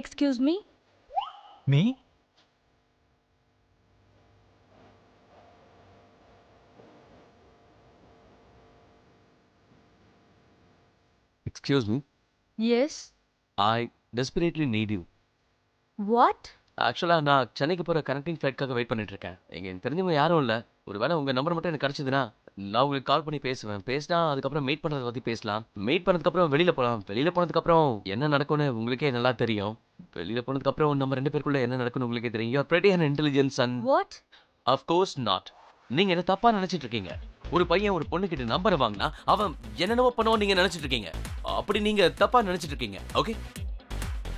Excuse me me excuse me yes I desperately need you what ஆக்சுவலாக நான் சென்னைக்கு போகிற கனெக்டிங் ஃப்ளைட்காக வெயிட் பண்ணிட்டு இருக்கேன். இங்கே எனக்கு தெரிஞ்சவங்க யாரும் இல்லை. ஒருவேளை உங்கள் நம்பர் மட்டும் எனக்கு கிடச்சிதுன்னா நான் உங்களுக்கு கால் பண்ணி பேசுவேன். பேசினா அதுக்கப்புறம் மீட் பண்ணுறத பற்றி பேசலாம். மீட் பண்ணதுக்கப்புறம் வெளியில் போகலாம் வெளியில் போனதுக்கப்புறம் என்ன நடக்கும்னு உங்களுக்கே நல்லா தெரியும். வெளியில் போனதுக்கப்புறம் நம்ம ரெண்டு பேருக்குள்ள என்ன நடக்கும்னு உங்களுக்கே தெரியும். You're pretty and intelligence and what course not நீங்கள் என்ன தப்பாக நினச்சிட்டு இருக்கீங்க? ஒரு பையன் ஒரு பொண்ணுக்கிட்ட நம்பரை வாங்கினா அவன் என்னென்னவோ பண்ணுவோம் நீங்கள் நினச்சிட்டு இருக்கீங்க. அப்படி நீங்கள் தப்பாக நினச்சிட்டு இருக்கீங்க. ஓகே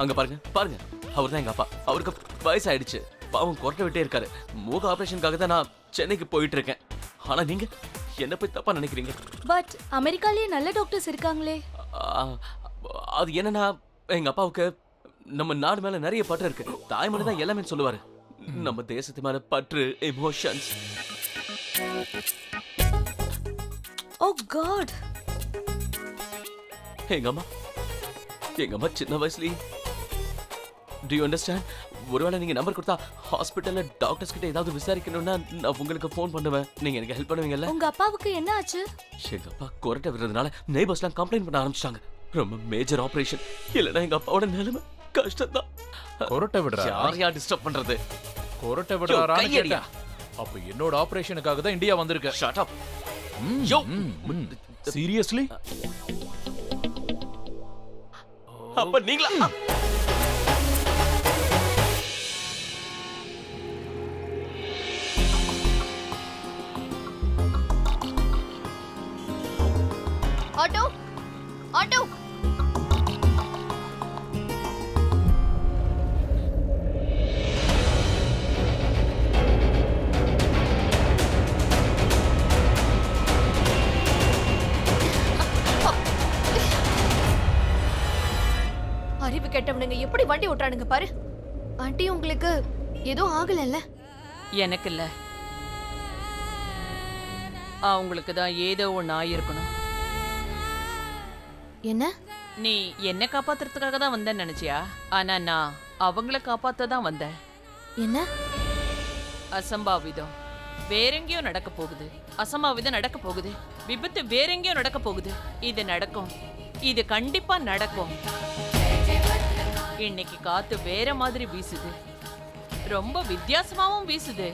அங்கே பாருங்க. பாருங்க. அவர் தான் எங்கள் அப்பா. அவருக்கு வயசாயிடுச்சு. பாவம் கொரட்டை விட்டே இருக்காரு. மூக ஆப்ரேஷனுக்காக தான் நான் சென்னைக்கு போயிட்டு இருக்கேன். ஆனால் நீங்கள் என்ன போய் தப்பாக நினைக்கிறீங்க? பட் அமெரிக்காலயே நல்ல டாக்டர்ஸ் இருக்காங்களே. அது என்னன்னா எங்கள் அப்பாவுக்கு நம்ம நாடு மேலே நிறைய பற்று இருக்கு. தாய்மொழி தான் எல்லாமே சொல்லுவார். நம்ம தேசத்து மேலே பற்று எமோஷன்ஸ் ஓ காட் எங்க அம்மா எங்க அம்மா சின்ன வயசுலயே. டு யூ அண்டர்ஸ்டாண்ட் ஒருவேளை நீங்க நம்பர் கொடுத்தா ஹாஸ்பிட்டல்ல டாக்டர்ஸ் கிட்ட ஏதாவது விசாரிக்கணும்னா நான் உங்களுக்கு ஃபோன் பண்ணுவேன். நீங்க எனக்கு ஹெல்ப் பண்ணுவீங்கல்ல? உங்க அப்பாவுக்கு என்ன ஆச்சு? எங்க அப்பா கொரட்டை விடுறதுனால நெய்பர்ஸ்லாம் கம்ப்ளைண்ட் பண்ண ஆரம்பிச்சிட்டாங்க. ரொம்ப மேஜர் ஆபரேஷன் இல்லைன்னா எங்க அப்பாவோட நிலைமை கஷ்டம் தான் கொரட்டை விடுறா யார் யார் டிஸ்டர்ப் பண்றது? கொரட்டை விடுறாரான்னு. கேட்டேன். அப்ப என்னோட ஆபரேஷனுக்காக தான் இந்தியா வந்திருக்க. ஷட் அப் யோ. சீரியஸ்லி அப்ப நீங்களா? Auto auto. அறிவு கெட்டவனுங்க எப்படி வண்டி ஓட்டுறானுங்க பாரு. ஆண்டி உங்களுக்கு எதுவும் ஆகலல்ல? எனக்கு இல்ல அவங்களுக்கு தான் ஏதோ ஒன்று ஆயிருக்கணும். என்ன? நீ என்ன காப்பாத்துறதுக்காக தான் வந்தேன்னு நினைச்சியா? ஆனா நான் அவங்கள காப்பாத்த தான் வந்தேன். என்ன? அசம்பாவிதம். வேறெங்கேயோ நடக்க போகுது. அசம்பாவிதம் நடக்க போகுது. விபத்து வேறெங்கேயோ நடக்க போகுது. இது நடக்கும். இது கண்டிப்பா நடக்கும். இன்னைக்கு காத்து வேற மாதிரி வீசுது. ரொம்ப வித்தியாசமாவும் வீசுது.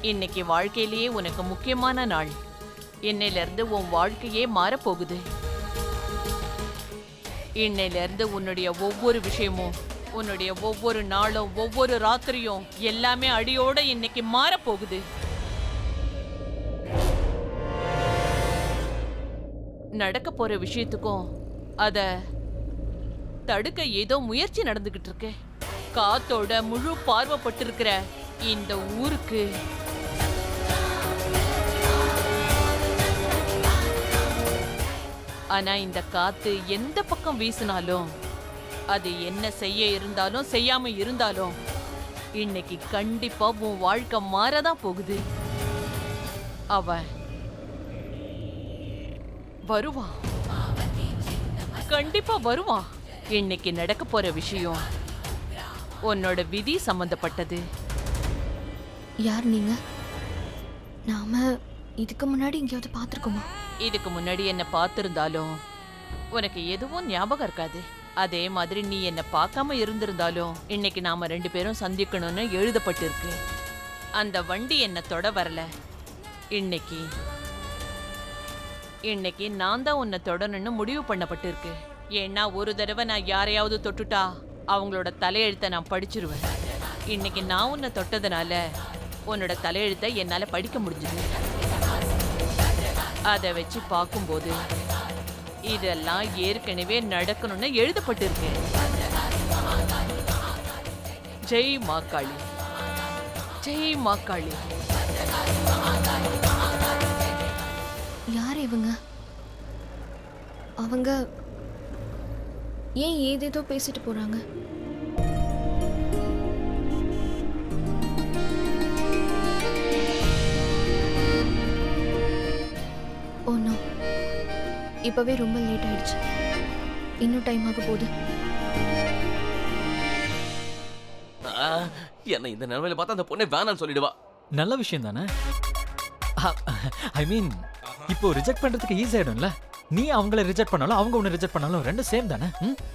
இன்னைக்கு வாழ்க்கையிலேயே உனக்கு முக்கியமான நாள். இன்னையிலிருந்து உன் வாழ்க்கையே மாறப்போகுது. இன்னையிலிருந்து உன்னுடைய ஒவ்வொரு விஷயமும் உன்னுடைய ஒவ்வொரு நாளும் ஒவ்வொரு ராத்திரியும் எல்லாமே அடியோட இன்னைக்கு மாறப்போகுது. நடக்க போற விஷயத்துக்கும் அத தடுக்க ஏதோ முயற்சி நடந்துகிட்டு இருக்கு. காத்தோட முழு பார்வைப்பட்டிருக்கிற இந்த ஊருக்கு. ஆனா இந்த காத்து எந்த பக்கம் வீசினாலும் அது என்ன செய்ய இருந்தாலும் செய்யாம இருந்தாலும் இன்னைக்கு கண்டிப்பா உன் வாழ்க்கை மாறதான் போகுது. அவன் வருவான். கண்டிப்பா வருவான். இன்னைக்கு நடக்க போற விஷயம் உன்னோட விதி சம்பந்தப்பட்டது. யார் நீங்க? நாம இதுக்கு முன்னாடி எங்கேயாவது பார்த்துருக்கோமா? இதுக்கு முன்னாடி என்ன பார்த்திருந்தாலும் உனக்கு எதுவும் ஞாபகம் இருக்காது. அதே மாதிரி நீ என்ன பார்க்காம இருந்திருந்தாலும் இன்னைக்கு நாம ரெண்டு பேரும் சந்திக்கணும்னு எழுதப்பட்டிருக்கு. அந்த வண்டி என்ன தொட வரல. இன்னைக்கு இன்னைக்கு நான் தான் உன்னை தொடணும்னு முடிவு பண்ணப்பட்டிருக்கு. ஏன்னா ஒரு தடவை நான் யாரையாவது தொட்டுட்டா அவங்களோட தலையெழுத்தை நான் படிச்சிருவேன். இன்னைக்கு நான் உன்னை தொட்டதுனால உன்னோட தலையெழுத்தை என்னால படிக்க முடிஞ்சது. அதை வச்சு பார்க்கும்போது இதெல்லாம் ஏற்கனவே நடக்கணும்னு எழுதப்பட்டிருக்கு. ஜெய் மாக்காளி ஜெய் மாக்காளி யார் இவங்க? அவங்க ஏன் ஏதேதோ பேசிட்டு போறாங்க? இப்பவே ரொம்ப லேட் ஆயிடுச்சு. இன்னும் டைம் ஆக போகுது. ஆ, என்ன இந்த நிலைமையில பார்த்தா அந்த பொண்ணை வேணாம்னு சொல்லிடுவா. நல்ல விஷயம் தானே? ஐ மீன் இப்போ ரிஜெக்ட் பண்றதுக்கு ஈஸி ஆயிடும்ல? நீ அவங்கள ரிஜெக்ட் பண்ணாலும் அவங்க உன்னை ரிஜெக்ட் பண்ணாலும் ரெண்டும் சேம் தானே?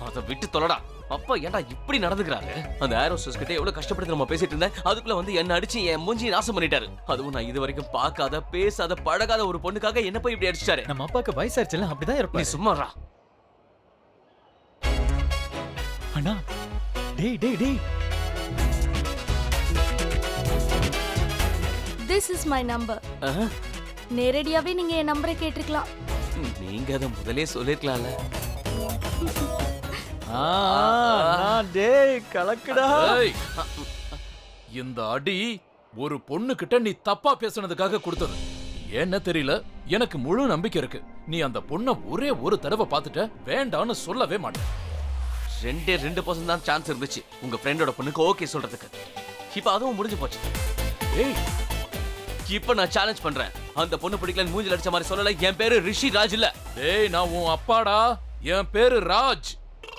அதை விட்டு தொலைடா. அப்பா ஏன்டா இப்படி நடந்துக்கிறாரு? அந்த ஏரோஸ்டஸ் கிட்ட எவ்வளவு கஷ்டப்பட்டு நம்ம பேசிட்டு இருந்தேன். அதுக்குள்ள வந்து என்ன அடிச்சு என் மூஞ்சி நாசம் பண்ணிட்டாரு. அதுவும் நான் இது வரைக்கும் பார்க்காத பேசாத பழகாத ஒரு பொண்ணுக்காக என்ன போய் இப்படி அடிச்சிட்டாரு. நம்ம அப்பாவுக்கு வயசாச்சுல அப்படிதான் நீ இருப்பாரு சும்மாறா அண்ணா டேய் டேய் டேய். திஸ் இஸ் மை நம்பர் நேரடியாவே நீங்க என் நம்பரை கேட்டிருக்கலாம். நீங்க அதை முதலே சொல்லிருக்கலாம்ல. டேய் கலக்குடா. இந்த அடி ஒரு பொண்ணு கிட்ட நீ தப்பா பேசுனதுக்காக கொடுத்தது. ஏன்னு தெரியல? எனக்கு முழு நம்பிக்கை இருக்கு. நீ அந்த பொண்ண ஒரே ஒரு தடவை பார்த்துட்ட வேண்டான்னு சொல்லவே மாட்டேன். ரெண்டே ரெண்டு பர்சன்ட் தான் சான்ஸ் இருந்துச்சு. உங்க ஃப்ரெண்டோட பொண்ணுக்கு ஓகே சொல்றதுக்கு. இப்போ அதுவும் முடிஞ்சு போச்சு. ஏய் இப்போ நான் சேலஞ்ச் பண்றேன். அந்த பொண்ணு பிடிக்கலன்னு மூஞ்சில அடிச்ச மாதிரி சொல்லல என் பேரு ரிஷி ராஜ் இல்ல. டேய் நான் உன் அப்பாடா. என் பேரு ராஜ்.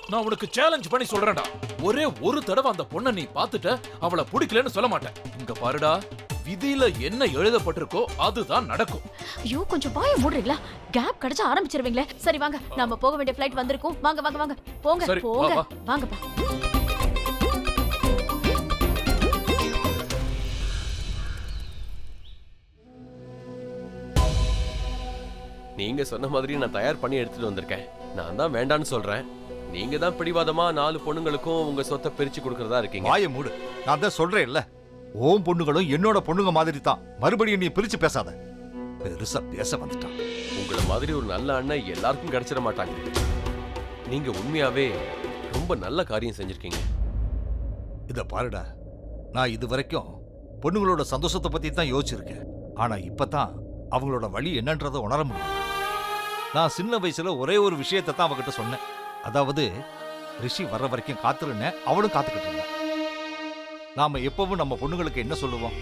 நான் உனக்கு சேலஞ்ச் பண்ணி சொல்றேன்டா. ஒரே ஒரு தடவை அந்த பொண்ணை நீ பார்த்துட்ட அவளை பிடிக்கலன்னு சொல்ல மாட்டேன். இங்க பாருடா விதியில என்ன எழுதப்பட்டிருக்கோ அதுதான் நடக்கும். ஐயோ கொஞ்சம் வாய மூடுறீங்களா? கேப் கிடைச்சா ஆரம்பிச்சிருவீங்களே. சரி வாங்க. நாம போக வேண்டிய ஃப்ளைட் வந்திருக்கும். வாங்க வாங்க வாங்க. போங்க போங்க. வாங்கப்பா. நீங்க சொன்ன மாதிரி நான் தயார் பண்ணி எடுத்துட்டு வந்திருக்கேன். நான் தான் வேண்டான்னு சொல்றேன். நீங்க தான் பிடிவாதமா நாலு பொண்ணுங்களுக்கும் உங்க சொத்தை பிரிச்சு கொடுக்கறதா இருக்கீங்க. வாய மூடு. நான் தான் சொல்றேன்ல. ஓம் பொண்ணுங்களும் என்னோட பொண்ணுங்க மாதிரி தான் மறுபடியும் நீ பிரிச்சு பேசாத. பெருசா பேச வந்துட்டான். உங்களை மாதிரி ஒரு நல்ல அண்ணன் எல்லாருக்கும் கிடைச்சிட மாட்டாங்க. நீங்க உண்மையாவே ரொம்ப நல்ல காரியம் செஞ்சிருக்கீங்க. இத பாருடா. நான் இது வரைக்கும் பொண்ணுங்களோட சந்தோஷத்தை பத்தி தான் யோசிச்சிருக்கேன். ஆனா இப்பதான் அவங்களோட வழி என்னன்றதை உணர முடியும். நான் சின்ன வயசுல ஒரே ஒரு விஷயத்தை தான் அவகிட்ட சொன்னேன். அதாவது ரிஷி வர்ற வரைக்கும் காத்துருன்னு அவளும் காத்துக்கிட்டு இருந்தா. நாம எப்பவும் நம்ம பொண்ணுங்களுக்கு என்ன சொல்லுவோம்?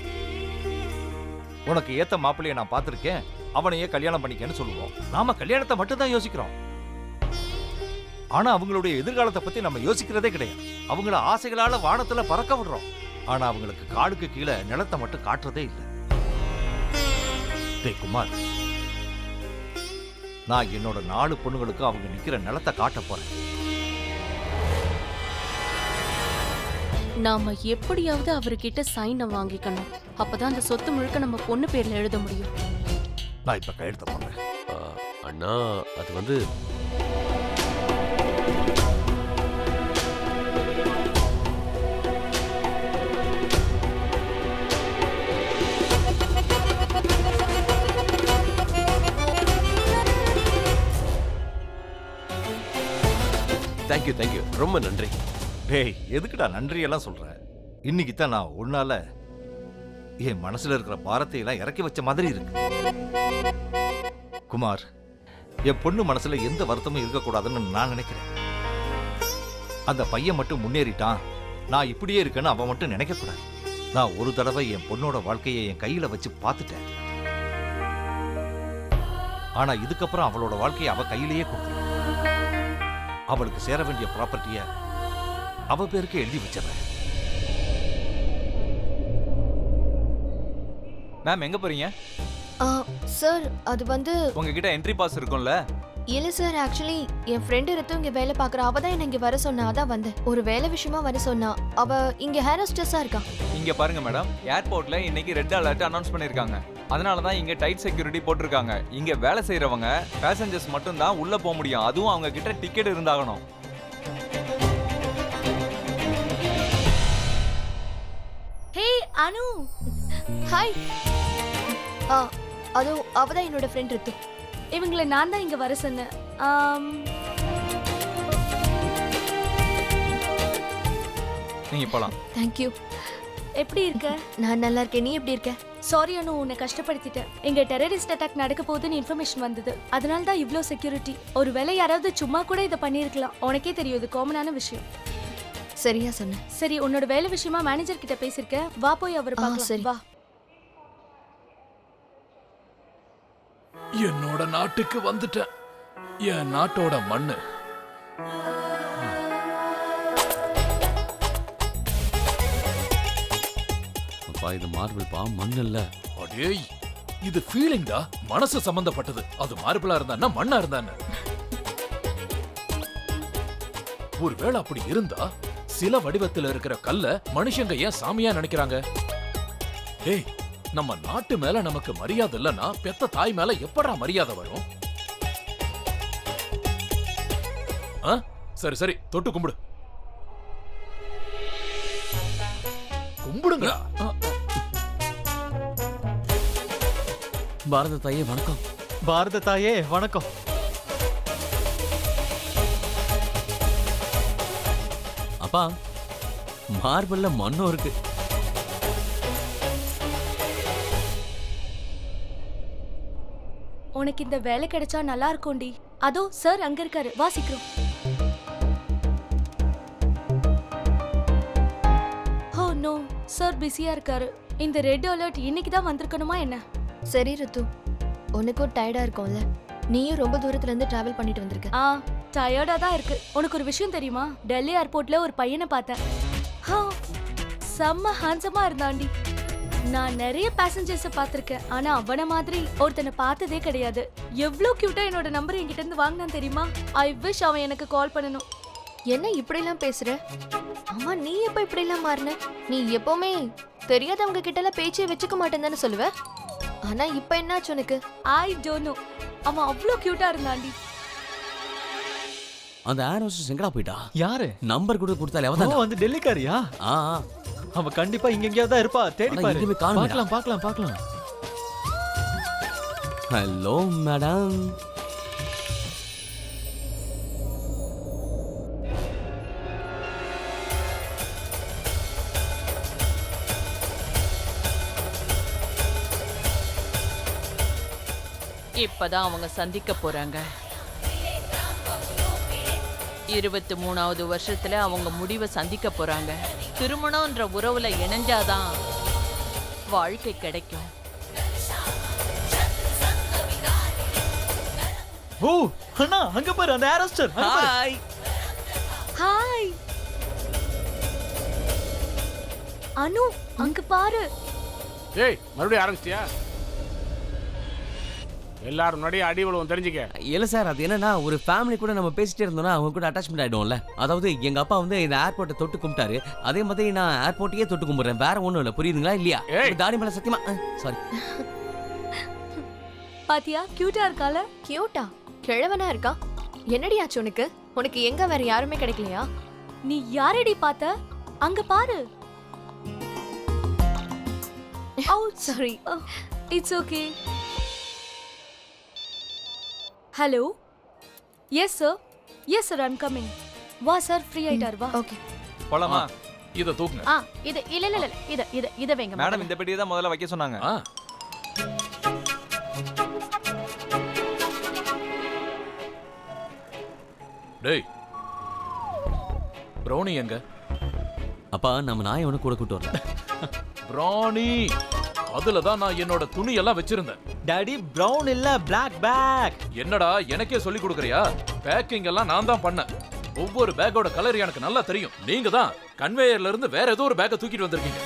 உனக்கு ஏத்த மாப்பிள்ளைய நான் பார்த்துருக்கேன் அவனையே கல்யாணம் பண்ணிக்கன்னு சொல்லுவோம். நாம கல்யாணத்தை மட்டும் தான் யோசிக்கிறோம். ஆனா அவங்களுடைய எதிர்காலத்தை பத்தி நம்ம யோசிக்கிறதே கிடையாது. அவங்கள ஆசைகளால வானத்துல பறக்க விடுறோம். ஆனா அவங்களுக்கு காடுக்கு கீழே நிலத்தை மட்டும் காட்டுறதே இல்லை. குமார் நான் என்னோட நாலு பொண்ணுங்களுக்கு அவங்க நிக்கிற நிலத்தை காட்ட போறேன். நாம எப்படியாவது அவர்கிட்ட சைனை வாங்கிக்கணும். அப்பதான் அந்த சொத்து முழுக்க நம்ம பொண்ணு பேர்ல எழுத முடியும். நான் இப்ப கையெழுத்த போடுறேன். ஆ, அண்ணா அது வந்து தேங்க்யூ தேங்க்யூ ரொம்ப நன்றி. டேய் எதுக்குடா நன்றியெல்லாம் சொல்கிற இன்னைக்கு தான் நான் உன்னால என் மனசுல இருக்கிற பாரத்தை எல்லாம் இறக்கி வச்ச மாதிரி இருக்கு. குமார் என் பொண்ணு மனசுல எந்த வருத்தமும் இருக்கக்கூடாதுன்னு நான் நினைக்கிறேன். அந்த பையன் மட்டும் முன்னேறிட்டான். நான் இப்படியே இருக்கேன்னு அவன் மட்டும் நினைக்கக்கூடாது. நான் ஒரு தடவை என் பொண்ணோட வாழ்க்கையை என் கையில வச்சு பார்த்துட்டேன். ஆனா இதுக்கப்புறம் அவளோட வாழ்க்கையை அவள் கையிலேயே கொடுக்குறேன் அவளுக்கு சேர வேண்டிய ப்ராப்பர்ட்டிய அவ பேருக்கு எழுதி வச்சிடறேன். மேம் எங்க போறீங்க? சார் அது வந்து உங்ககிட்ட என்ட்ரி பாஸ் இருக்கும்ல? இல்ல சார் ஆக்சுவலி என் ஃப்ரெண்டு ரத்து இங்க வேலை பாக்குறா அவ தான் என்ன இங்க வர சொன்னா அதான் வந்தேன். ஒரு வேலை விஷயமா வர சொன்னா அவ இங்க ஹேர் ஹோஸ்டஸா இருக்கா? இங்க பாருங்க மேடம் ஏர்போர்ட்ல இன்னைக்கு ரெட் அலர்ட் அனௌன்ஸ் பண்ணிருக்காங்க. அதனால தான் இங்க டைட் செக்யூரிட்டி போட்டிருக்காங்க. இங்க வேலை செய்யறவங்க பேசஞ்சர்ஸ் மட்டும் தான் உள்ள போக முடியும். அதுவும் அவங்க கிட்ட டிக்கெட் இருந்தாகணும். ஹே அனு. ஹாய் ஆ அது அவ தான் என்னோட ஃப்ரெண்ட் ரித்து. இவங்களை நான் தான் இங்க வர சொன்னேன். ஆம், நீங்க போலாம். எப்படி இருக்க? நான் நல்லா இருக்கேன். நீ எப்படி இருக்க? சாரி அனு. உன்னை கஷ்டப்படுத்திட்டேன். எங்க டெரரிஸ்ட் அட்டாக் நடக்க போகுதுன்னு இன்ஃபர்மேஷன் வந்தது. அதனால தான் இவ்ளோ செக்யூரிட்டி ஒருவேளை யாராவது சும்மா கூட இதை பண்ணியிருக்கலாம். உனக்கே தெரியும் இது காமனான விஷயம். சரியா சொன்ன. சரி உன்னோட வேலை விஷயமா மேனேஜர் கிட்ட பேசிருக்கேன் வா போய் அவர் சரி. வா. என்னோட நாட்டுக்கு வந்துட்டேன். என் நாட்டோட மண்ணு. அப்பா இது மார்பிள் பா மண் இல்ல அடேய் இது ஃபீலிங்டா மனசு சம்பந்தப்பட்டது. அது மார்பிளா இருந்தா மண்ணா இருந்தான்னு. ஒருவேளை அப்படி இருந்தா சில வடிவத்துல இருக்கிற கல்ல மனுஷங்க ஏன் சாமியா நினைக்கிறாங்க? டேய் நம்ம நாட்டு மேல நமக்கு மரியாதை இல்லைன்னா பெத்த தாய் மேல எப்படா மரியாதை வரும்? ஆ? சரி சரி தொட்டு கும்பிடு. கும்பிடுங்களா பாரத தாயே வணக்கம். பாரத தாயே வணக்கம். அப்பா மார்பிள்ல மண்ணும் இருக்கு. உனக்கு இந்த வேலை கிடைச்சா நல்லா இருக்கும்டி. அதோ சார் அங்க இருக்காரு. வா சீக்கிரம். ஓ நோ சார் பிஸியா இருக்காரு. இந்த ரெட் அலர்ட் இன்னைக்கு தான் வந்திருக்கணுமா என்ன? சரி ரித்து. உனக்கும் டயர்டா இருக்கும்ல. நீயும் ரொம்ப தூரத்துல இருந்து டிராவல் பண்ணிட்டு வந்திருக்க. ஆ டயர்டா தான் இருக்கு. உனக்கு ஒரு விஷயம் தெரியுமா? டெல்லி ஏர்போர்ட்ல ஒரு பையனை பார்த்தேன். ஹா, செம்ம ஹேண்ட்ஸமா இருந்தான்டி. நான் நிறைய பேசஞ்சர்ஸை பார்த்திருக்கேன். ஆனா அவன மாதிரி ஒருத்தனை பார்த்ததே கிடையாது. எவ்வளவு கியூட்டா என்னோட நம்பர் என்கிட்ட இருந்து வாங்கினான் தெரியுமா? ஐ விஷ் அவன் எனக்கு கால் பண்ணணும். என்ன இப்படிலாம் பேசுற? ஆமா நீ எப்ப இப்படிலாம் மாறின? நீ எப்பவுமே தெரியாதவங்க கிட்ட எல்லாம் பேச்சே வச்சுக்க மாட்டேன்னு சொல்லுவ? ஆனா இப்ப என்னாச்சு உனக்கு? ஐ டோன்ட் நோ அவன் அவ்வளோ கியூட்டா இருந்தான்டி. அந்த ஏர் ஹோஸ்டஸ் எங்கடா போயிட்டா? யாரு? நம்பர் கூட கொடுத்தாலே ஓ அவதான் வந்து டெல்லிக்காரியா? ஆ அவ கண்டிப்பா இங்க எங்கேயாவது தான் இருப்பா. தேடி ஆனா பாரு. எங்கேயுமே காணுமேடா. பார்க்கலாம் பார்க்கலாம் பார்க்கலாம். ஹலோ மேடம் இப்பதான் அவங்க சந்திக்க போறாங்க. இருபத்தி மூணாவது வருஷத்துல அவங்க முடிவை சந்திக்க போறாங்க. திருமணம்ன்ற உறவுல இணைஞ்சாதான் வாழ்க்கை கிடைக்கும். ஓ அண்ணா அங்க பாரு அந்த ஏரோஸ்டர் ஹாய் ஹாய் அனு அங்க பாரு. ஏய் மறுபடியும் ஆரம்பிச்சிட்டியா? எல்லாரும் முன்னாடி அடி விழுவும் தெரிஞ்சுக்க. இல்ல சார் அது என்னன்னா ஒரு ஃபேமிலி கூட நம்ம பேசிட்டே இருந்தோம்னா அவங்க கூட அட்டாச்மெண்ட் ஆயிடும்ல அதாவது எங்க அப்பா வந்து இந்த ஏர்போர்ட்டை தொட்டு கும்பிட்டாரு. அதே மாதிரி நான் ஏர்போர்ட்டையே தொட்டு கும்பிடுறேன். வேற ஒண்ணும் இல்ல. புரியுதுங்களா? இல்லையா? ஏய். தாடி மேல சத்தியமா சாரி பாத்தியா கியூட்டா இருக்கால கியூட்டா கிழவனா இருக்கா? என்னடி ஆச்சு உனக்கு? உனக்கு எங்க வேற யாருமே கிடைக்கலையா? நீ யாரடி பார்த்த? அங்க பாரு. ஓ sorry it's okay hello yes sir yes sir I'm coming வா சார் ஃப்ரீ ஆயிட்டார். வா. ஓகே போலாமா? இத தூக்குங்க. ஆ இது இல்ல இல்ல இல்ல இத இத இத வைங்க மேடம் இந்த பெட்டியை தான் முதல்ல வைக்க சொன்னாங்க. டேய் ப்ரௌனி எங்க? அப்பா நம்ம நாயை ஒன்று கூட கூட்டு வரல. ப்ரௌனி அதுல தான் நான் என்னோட துணி எல்லாம் வச்சிருந்தேன். டாடி பிரவுன் இல்ல Black பேக் என்னடா எனக்கே சொல்லி கொடுக்குறியா? பேக்கிங் எல்லாம் நான் தான் பண்ணேன். ஒவ்வொரு பேக்கோட கலர் எனக்கு நல்லா தெரியும். நீங்க தான். கன்வேயர்ல இருந்து வேற ஏதோ ஒரு பேக்கை தூக்கிட்டு வந்திருக்கீங்க.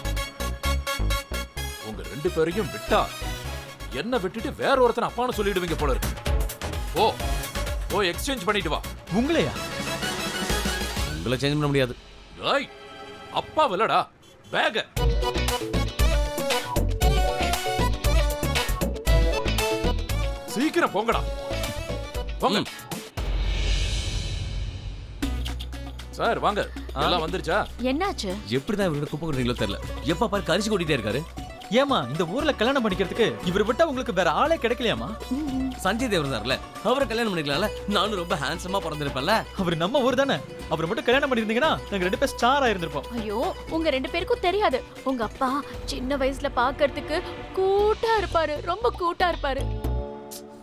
உங்க ரெண்டு பேரையும் விட்டா என்ன விட்டுட்டு வேற ஒருத்தனை அப்பான்னு சொல்லிடுவீங்க போல இருக்கு. ஓ ஓ எக்ஸ்சேஞ்ச் பண்ணிட்டு வா. உங்களையா? உங்களை சேஞ்ச் பண்ண முடியாது. ஏய் அப்பா இல்லடா. பேக சீக்கிரம் போங்கடா. போங்க. சார் வாங்க. எல்லாம் வந்துருச்சா? என்னாச்சு? எப்படிதான் இவரோட குப்பை கொட்டுறீங்களோ தெரியல. எப்ப பாரு கரிச்சு கொட்டிட்டே இருக்காரு. ஏமா இந்த ஊர்ல கல்யாணம் பண்ணிக்கிறதுக்கு இவர் விட்டா உங்களுக்கு வேற ஆளே கிடைக்கலையாமா சஞ்சய் தேவர் இருந்தார்ல அவரை கல்யாணம் பண்ணிக்கலாம்ல. நானும் ரொம்ப ஹேண்ட்ஸமா பிறந்திருப்பேன்ல. அவர் நம்ம ஊர் தானே. அவர் மட்டும் கல்யாணம் பண்ணிருந்தீங்கன்னா நாங்க ரெண்டு பேர் ஸ்டார் ஆயிருந்திருப்போம் ஐயோ உங்க ரெண்டு பேருக்கும் தெரியாது. உங்க அப்பா சின்ன வயசுல பாக்குறதுக்கு கூட்டா இருப்பாரு ரொம்ப கூட்டா இருப்பாரு.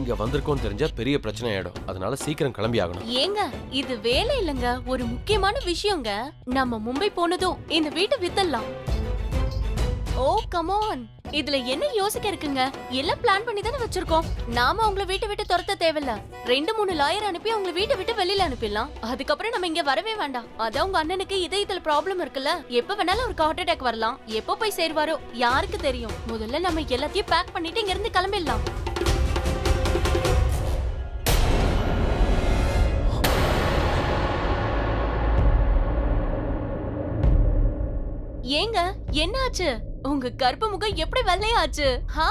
இங்க வந்திருக்கோம்னு தெரிஞ்சா பெரிய பிரச்சனை ஆயிடும் அதனால சீக்கிரம் கிளம்பி ஆகணும் ஏங்க இது வேலை இல்லைங்க. ஒரு முக்கியமான விஷயங்க. நம்ம மும்பை போனதும் இந்த வீட்டை வித்தரலாம் ஓ கமான் இதுல என்ன யோசிக்க இருக்குங்க? எல்லாம் பிளான் பண்ணி தானே வச்சிருக்கோம். நாம அவங்கள வீட்டை விட்டு துரத்த தேவையில்ல. ரெண்டு மூணு லாயர் அனுப்பி அவங்கள வீட்டை விட்டு வெளியில அனுப்பிடலாம். அதுக்கப்புறம் நம்ம இங்க வரவே வேண்டாம். அதான் உங்க அண்ணனுக்கு இதயத்துல ப்ராப்ளம் இருக்குல்ல. எப்ப வேணாலும் அவருக்கு ஹார்ட் அட்டாக் வரலாம். எப்போ போய் சேருவாரோ யாருக்கு தெரியும். முதல்ல நம்ம எல்லாத்தையும் பேக் பண்ணிட்டு இங்க இருந்து கிளம்பிடலாம். ஏங்க என்னாச்சு? உங்க கர்ப்பமுகம் எப்படி வெள்ளையாச்சு? ஹா?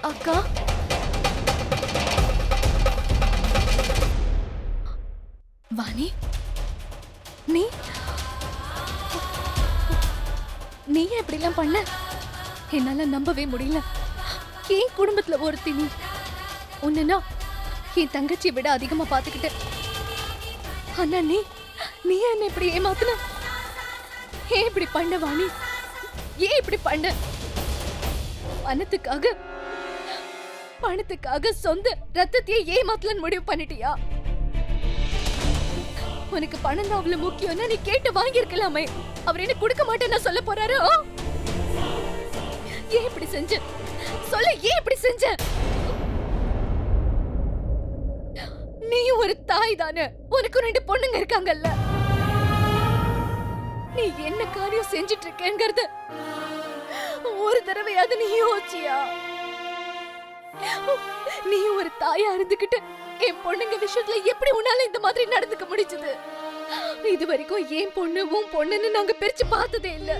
அக்கா? வாணி? நீ? நீ எப்படிலாம் பண்ண? என்னால நம்பவே முடியல. என் குடும்பத்துல ஒருத்தி நீ. உன்னா என் தங்கச்சியை விட அதிகமா பாத்துக்கிட்ட ஆனா நீ நீ என்ன இப்படி ஏமாத்துன? ஏன் இப்படி பண்ண வாணி? ஏன் இப்படி பண்ண? பணத்துக்காக பணத்துக்காக சொந்த ரத்தத்தையே ஏமாத்தலன்னு முடிவு பண்ணிட்டியா? உனக்கு பணம் தான் அவ்வளவு முக்கியம்னா நீ கேட்டு வாங்கியிருக்கலாமே. அவர் என்ன கொடுக்க மாட்டேன்னு சொல்ல போறாரு? ஏன் இப்படி செஞ்ச? சொல்ல ஏன் இப்படி செஞ்ச? தாய் தானே உனக்கு ரெண்டு பொண்ணுங்க இருக்காங்கல்ல. நீ என்ன காரியம் செஞ்சிட்டு இருக்கேங்கிறது ஒரு தடவையாவது நீ யோசிச்சியா? நீ ஒரு தாயா இருந்துகிட்டு என் பொண்ணுங்க விஷயத்துல எப்படி உன்னால இந்த மாதிரி நடந்துக்க முடிஞ்சது? இது வரைக்கும் என் பொண்ணு உன் பொண்ணுன்னு நாங்க பிரிச்சு பார்த்ததே இல்ல.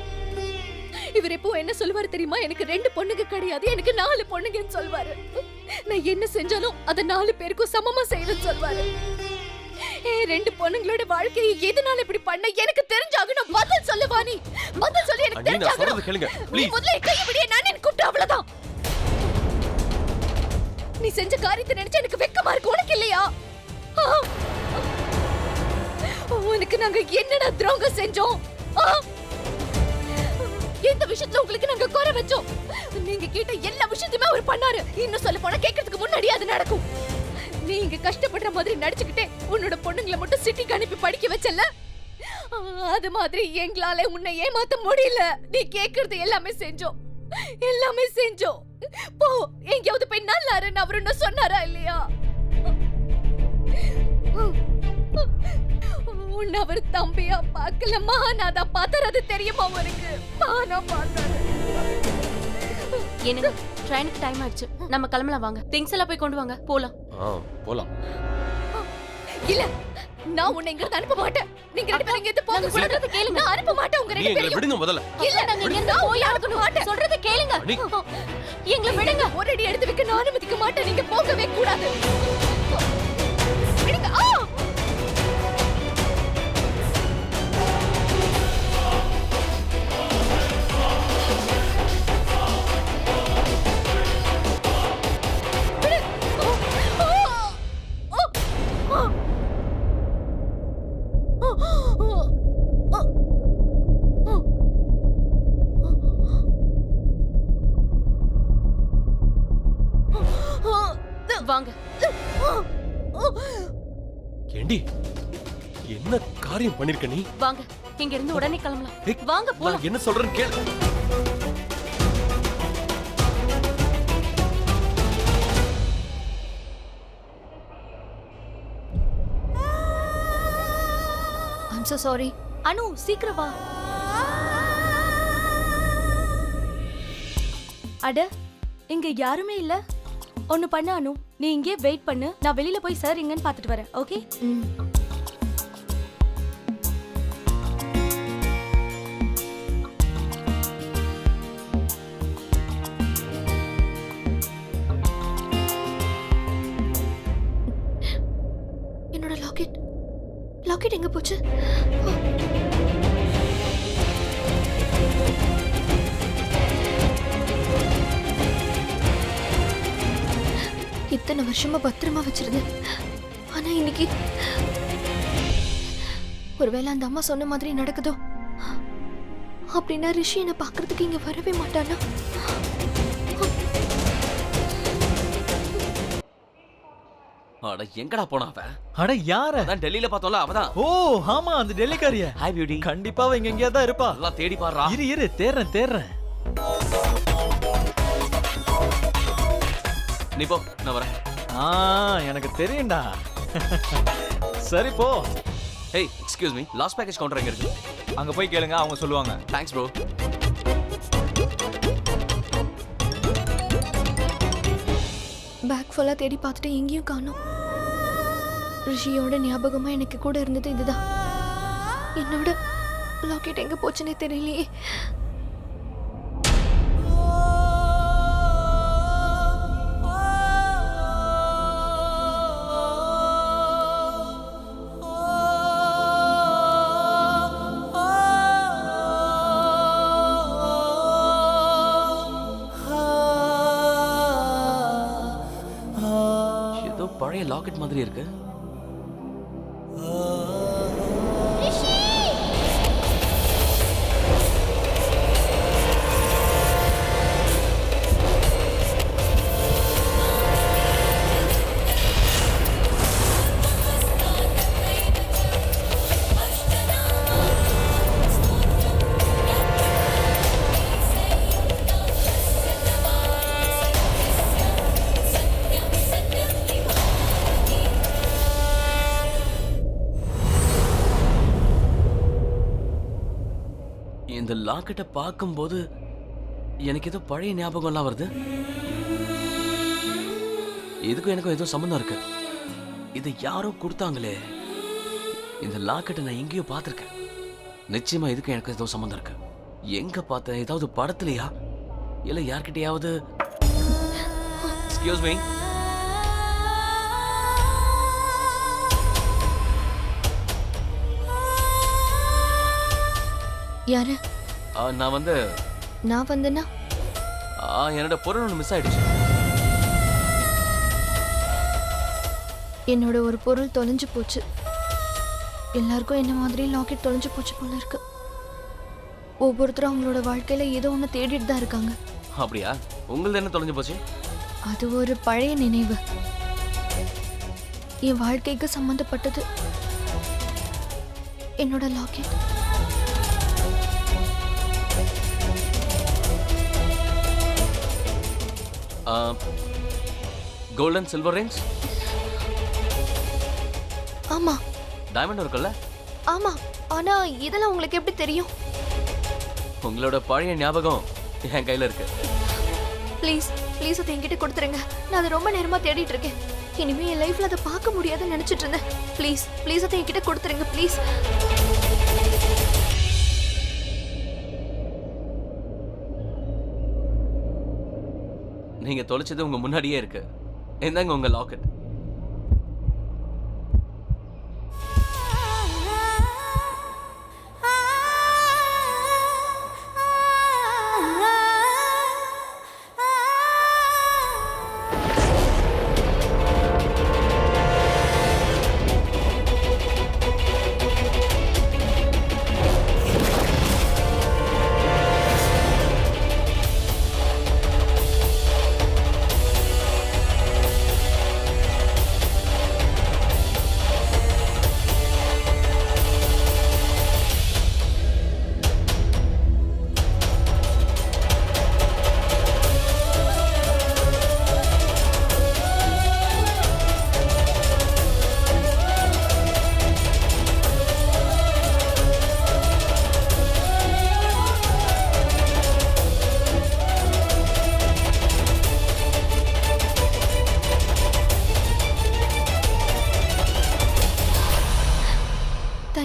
இவர் எப்போ என்ன சொல்லுவாரு தெரியுமா? எனக்கு ரெண்டு பொண்ணுங்க கிடையாது எனக்கு நாலு பொண்ணுங்கன்னு சொல்வாரு நான் என்ன செஞ்சாலும் அதை நாலு பேருக்கும் சமமா செய்வேன்னு சொல்வாரு ரெண்டு பொண்ணுங்களோட வாழ்க்கையை எதனால இப்படி பண்ண? எனக்கு தெரிஞ்சாகணும். பதில் சொல்லு வாணி. பதில் சொல்லி எனக்கு தெரிஞ்சாகணும். கேளுங்க. நீ ப்ளீஸ் முதல்ல என் கையை விடிய நான் எனக்கு கூப்பிட்டு அவ்வளவுதான். நீ செஞ்ச காரியத்தை நினைச்சு எனக்கு வெக்கமா இருக்கு உனக்கு இல்லையா? உனக்கு நாங்க என்னடா துரோகம் செஞ்சோம்? எந்த விஷயத்துல உங்களுக்கு நாங்க குறை வச்சோம். நீங்க கேட்ட எல்லா விஷயத்தையுமே அவர் பண்ணாரு. இன்னும் சொல்ல போனா கேட்கறதுக்கு முன்னாடி அது நடக்கும். நீங்க கஷ்டப்படுற மாதிரி நடிச்சுக்கிட்டே உன்னோட பொண்ணுங்களை மட்டும் சிட்டிக்கு அனுப்பி படிக்க வச்சல அது மாதிரி எங்களால உன்னை ஏமாத்த முடியல. நீ கேக்குறது எல்லாமே செஞ்சோம். எல்லாமே செஞ்சோம். போ எங்கேயாவது போய் நல்லா இருன்னு அவரு என்ன சொன்னாரா இல்லையா? உன்னை அவர் தம்பியா பார்க்கல மகானாதா பார்த்தார் அது தெரியுமா அவருக்கு மகானா பார்த்தாரு. என்னங்க ட்ரெயினுக்கு டைம் ஆயிடுச்சு. நம்ம கிளம்பலாம் வாங்க. திங்ஸ் எல்லாம் போய் கொண்டு வாங்க. போலாம். ஆ போலாம். இல்ல நான் உன்னை இங்க அனுப்ப மாட்டேன். நீங்க ரெண்டு பேரும் இங்க இருந்து போங்க. சொல்றது கேளுங்க. நான் அனுப்ப மாட்டேன் உங்க ரெண்டு பேரும் விடுங்க முதல்ல. இல்ல நாங்க இங்க இருந்து போய் ஆகணும் மாட்டேன். சொல்றத கேளுங்க. எங்களை விடுங்க. ஒரு அடி எடுத்து வைக்க நான் அனுமதிக்க மாட்டேன். நீங்க போகவே கூடாது. பண்ணிருக்க நீ? வாங்க இங்க இருந்து உடனே கிளம்பலாம். வாங்க போலாம். நான் என்ன சொல்றேன்னு கேளு. ஐம் சாரி அனு சீக்கிரம் வா. அட இங்க யாருமே இல்ல. ஒன்னு பண்ண அனு. நீ இங்கே வெயிட் பண்ணு. நான் வெளியில போய் சார் எங்கன்னு பாத்துட்டு வரேன் ஓகே வருஷமா பத்திரமா வச்சிருந்தேன். ஆனா இன்னைக்கு ஒருவேளை அந்த அம்மா சொன்ன மாதிரி நடக்குதோ? அப்படின்னா ரிஷி என்னை பார்க்கறதுக்கு இங்க வரவே மாட்டானா? அட எங்கடா போனா அவ அட யார? அதான் டெல்லியில பார்த்தோம்ல அவதான். ஓ ஆமா அந்த டெல்லிக்காரிய. ஹாய் பியூட்டி கண்டிப்பா அவ இங்க எங்கேயா தான் இருப்பா. நல்லா தேடி இரு இரு தேர்றேன் தேர்றேன். நீ போ நான் வரேன். ஆ எனக்கு தெரியும்டா. சரி போ. Hey excuse me lost baggage counter எங்க இருக்கு? அங்க போய் கேளுங்க அவங்க சொல்லுவாங்க. தேங்க்ஸ் ப்ரோ பேக் ஃபுல்லா தேடி பார்த்துட்டு எங்கேயும் காணோம். ரிஷியோட ஞாபகமா எனக்கு கூட இருந்தது இதுதான். என்னோட லாக்கெட் எங்க போச்சுன்னே தெரியலையே. பழைய லாக்கெட் மாதிரி இருக்கு. இந்த லாக்கெட்டை பார்க்கும்போது எனக்கு ஏதோ பழைய ஞாபகம்லாம் வருது. இதுக்கும் எனக்கும் ஏதோ சம்மந்தம் இருக்கு. இதை யாரோ கொடுத்தாங்களே. இந்த லாக்கெட்டை நான் எங்கேயோ பார்த்துருக்கேன். நிச்சயமா இதுக்கும் எனக்கு ஏதோ சம்மந்தம் இருக்கு. எங்க பார்த்தேன் ஏதாவது படத்துலையா? இல்லை யார்கிட்டயாவது? எக்ஸ்கியூஸ் மீ யாரு? நான் வந்து நான் வந்தேன்னா? என்னோட பொருள் ஒன்று மிஸ் ஆயிடுச்சு. என்னோட ஒரு பொருள் தொலைஞ்சு போச்சு. எல்லாருக்கும் என்ன மாதிரி லாக்கெட் தொலைஞ்சு போச்சு போல இருக்கு. ஒவ்வொருத்தரும் அவங்களோட வாழ்க்கையில ஏதோ ஒன்று தேடிட்டு தான் இருக்காங்க. அப்படியா? உங்களது என்ன தொலைஞ்சு போச்சு? அது ஒரு பழைய நினைவு. என் வாழ்க்கைக்கு சம்பந்தப்பட்டது. என்னோட லாக்கெட் கோல்டன் சில்வர் ரிங்ஸ் ஆமா. டைமண்ட் இருக்குல்ல? ஆமா. ஆனா இதெல்லாம் உங்களுக்கு எப்படி தெரியும்? உங்களோட பழைய ஞாபகம் என் கையில இருக்கு. ப்ளீஸ் ப்ளீஸ் அதை என்கிட்ட கொடுத்துருங்க. நான் அதை ரொம்ப நேரமா தேடிட்டு இருக்கேன். இனிமே என் லைஃப்ல அதை பார்க்க முடியாதுன்னு நினைச்சிட்டு இருந்தேன். ப்ளீஸ் ப்ளீஸ் அதை என்கிட்ட கொடுத்துருங்க ப்ளீஸ் நீங்க தொலைச்சது உங்க முன்னாடியே இருக்கு. இந்தாங்க உங்க locket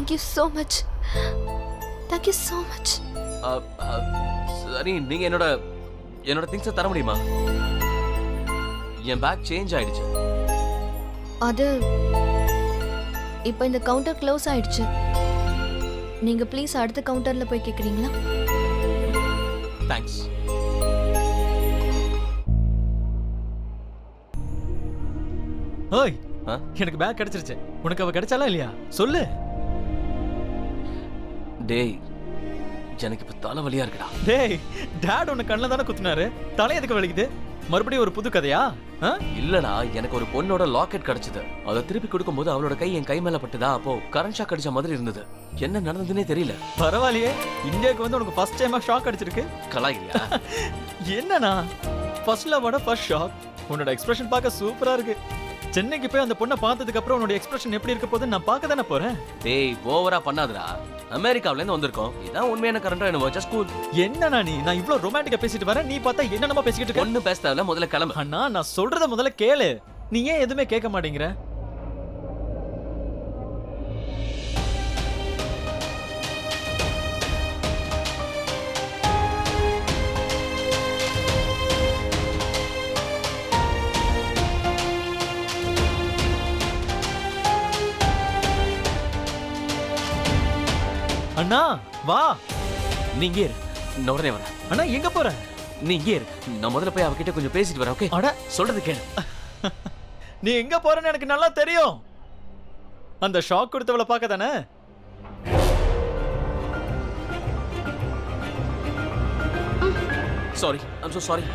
thank you so much thank you so much சரி நீங்க என்னோட என்னோட திங்ஸை தர முடியுமா? என் பேக் சேஞ்ச் ஆயிடுச்சு. அது இப்போ இந்த கவுண்டர் க்ளோஸ் ஆயிடுச்சு. நீங்க ப்ளீஸ் அடுத்த கவுண்டர்ல போய் கேக்குறீங்களா? தேங்க்ஸ் ஓய் ஆ? எனக்கு பேக் கிடைச்சிருச்சு. உனக்கு அவ கிடைச்சாலா இல்லையா? சொல்லு. டேய் எனக்கு இப்ப தலைவலியா இருக்குடா. டேய் டாட் உன்னை கண்ணில் தானே குத்துனாரு? தலை எதுக்கு வலிக்குது? மறுபடியும் ஒரு புது கதையா? இல்லடா எனக்கு ஒரு பொண்ணோட லாக்கெட் கிடைச்சது. அதை திருப்பி கொடுக்கும்போது அவளோட கை என் கை மேல பட்டுதா? அப்போ கரண்ட் ஷாக் அடிச்ச மாதிரி இருந்தது. என்ன நடந்ததுன்னே தெரியல. பரவாயில்லையே இந்தியாவுக்கு வந்து உனக்கு ஃபர்ஸ்ட் டைமா ஷாக் அடிச்சிருக்கு. கலாயிரியா என்னண்ணா? ஃபர்ஸ்ட் லவோட ஃபர்ஸ்ட் ஷாக் உன்னோட எக்ஸ்பிரஷன் பார்க்க சூப்பரா இருக்கு. சென்னைக்கு போய் அந்த பொண்ணை பார்த்ததுக்கு அப்புறம் உன்னோட எக்ஸ்பிரஷன் எப்படி இருக்க போகுதுன்னு நான் பார்க்க தானே போறேன்? டேய் ஓவரா பண்ணாதடா. அமெரிக்காவுல இருந்து வந்திருக்கோம். இதான் உண்மையான கரண்டா என்ன ஜஸ்ட் கூல் என்னண்ணா நீ? நான் இவ்ளோ ரொமான்டிக்கா பேசிட்டு வரேன். நீ பார்த்தா என்னென்னமா பேசிக்கிட்டு இருக்க. ஒண்ணு பேச தேவையில்ல முதல்ல கிளம்பு. அண்ணா நான் சொல்றத முதல்ல கேளு. நீ ஏன் எதுவுமே கேட்க மாட்டேங்கிற? அண்ணா வா. நீ இங்கே இரு. நான் உடனே வரேன். அண்ணா எங்க போற? நீ இங்கே இரு. நான் முதல்ல போய் அவகிட்ட கொஞ்சம் பேசிட்டு வரேன் ஓகே அட. சொல்றது கேளு. நீ எங்க போறன்னு எனக்கு நல்லா தெரியும். அந்த ஷாக் கொடுத்தவளை பார்க்க தானே? Sorry I'm so sorry